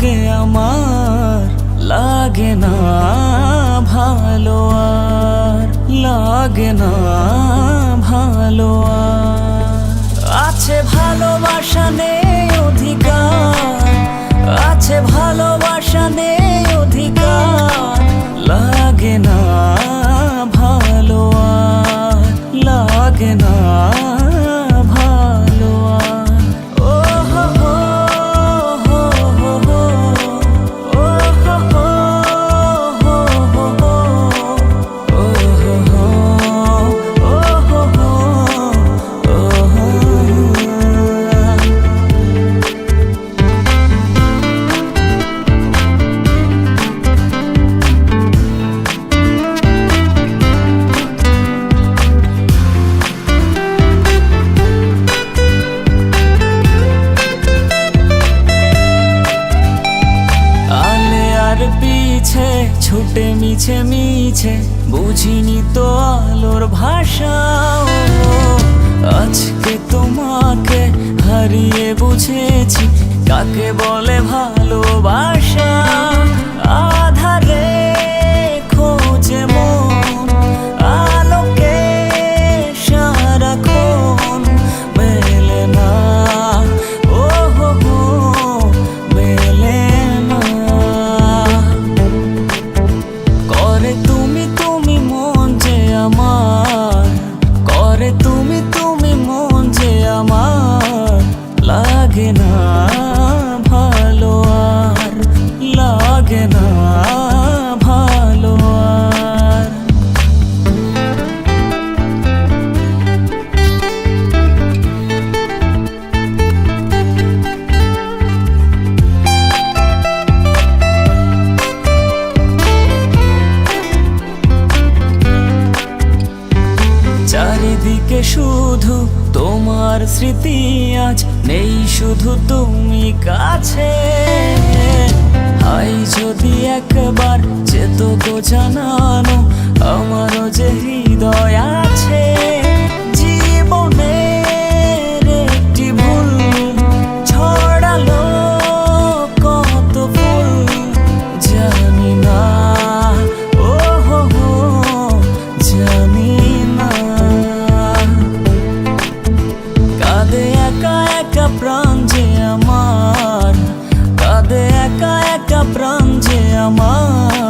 লাগে আমার লাগে না ভালো আর লাগে না ভালো আর। আছে ভালোবাসা নেই পিছে, ছুটে মিছে মিছে, বুঝিনি তো আলোর ভাষা। আজকে তোমাকে হারিয়ে বুঝেছি, কাকে বলে ভালোবাসা চারিদিকে শুধু তোমার স্মৃতি আজ নেই শুধু তুমি কাছে। হাই যদি একবার যেত গো জানানো প্রাণ যে আমার। কাঁদে একা একা প্রাণ যে আমার।